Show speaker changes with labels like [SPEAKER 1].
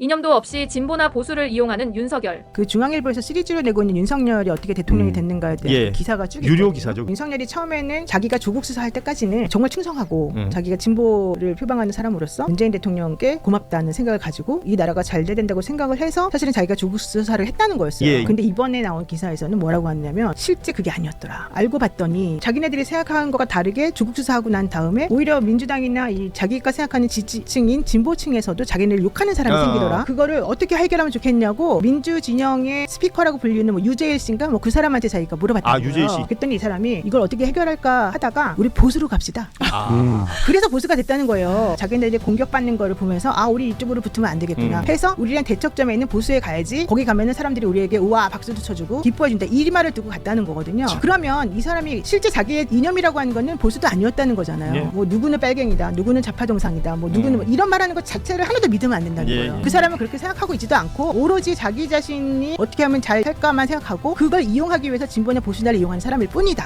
[SPEAKER 1] 이념도 없이 진보나 보수를 이용하는 윤석열.
[SPEAKER 2] 그 중앙일보에서 시리즈로 내고 있는 윤석열이 어떻게 대통령이
[SPEAKER 3] 음.
[SPEAKER 2] 됐는가에 대한
[SPEAKER 3] 예.
[SPEAKER 2] 그 기사가 쭉
[SPEAKER 3] 유료
[SPEAKER 2] 있거든요.
[SPEAKER 3] 기사죠.
[SPEAKER 2] 윤석열이 처음에는 자기가 조국 수사할 때까지는 정말 충성하고
[SPEAKER 3] 음.
[SPEAKER 2] 자기가 진보를 표방하는 사람으로서 문재인 대통령께 고맙다는 생각을 가지고 이 나라가 잘 돼야 된다고 생각을 해서 사실은 자기가 조국 수사를 했다는 거였어요.
[SPEAKER 3] 예.
[SPEAKER 2] 근데 이번에 나온 기사에서는 뭐라고 하냐면 실제 그게 아니었더라. 알고 봤더니 자기네들이 생각하는 것과 다르게 조국 수사하고 난 다음에 오히려 민주당이나 이 자기가 생각하는 지지층인 진보층에서도 자기네를 욕하는 사람이
[SPEAKER 3] 어.
[SPEAKER 2] 생기더라. 그거를 어떻게 해결하면 좋겠냐고 민주 진영의 스피커라고 불리는 뭐 유재일 씨인가 뭐 그 사람한테 자기가 물어봤다.
[SPEAKER 3] 아, 유재일 씨.
[SPEAKER 2] 그랬더니 이 사람이 이걸 어떻게 해결할까 하다가 우리 보수로 갑시다.
[SPEAKER 3] 아.
[SPEAKER 2] 그래서 보수가 됐다는 거예요. 자기네들이 공격받는 거를 보면서 아 우리 이쪽으로 붙으면 안 되겠구나.
[SPEAKER 3] 음.
[SPEAKER 2] 해서 우리랑 대척점에 있는 보수에 가야지. 거기 가면은 사람들이 우리에게 우와 박수도 쳐주고 기뻐해준다. 이 말을 듣고 갔다는 거거든요. 그러면 이 사람이 실제 자기의 이념이라고 하는 거는 보수도 아니었다는 거잖아요.
[SPEAKER 3] 예.
[SPEAKER 2] 뭐 누구는 빨갱이다, 누구는 좌파정상이다, 뭐 누구는
[SPEAKER 3] 음.
[SPEAKER 2] 뭐 이런 말하는 것 자체를 하나도 믿으면 안 된다는
[SPEAKER 3] 예,
[SPEAKER 2] 거예요.
[SPEAKER 3] 예.
[SPEAKER 2] 그 사람은 그렇게 생각하고 있지도 않고 오로지 자기 자신이 어떻게 하면 잘 살까만 생각하고 그걸 이용하기 위해서 진보나 보수나를 이용하는 사람일 뿐이다.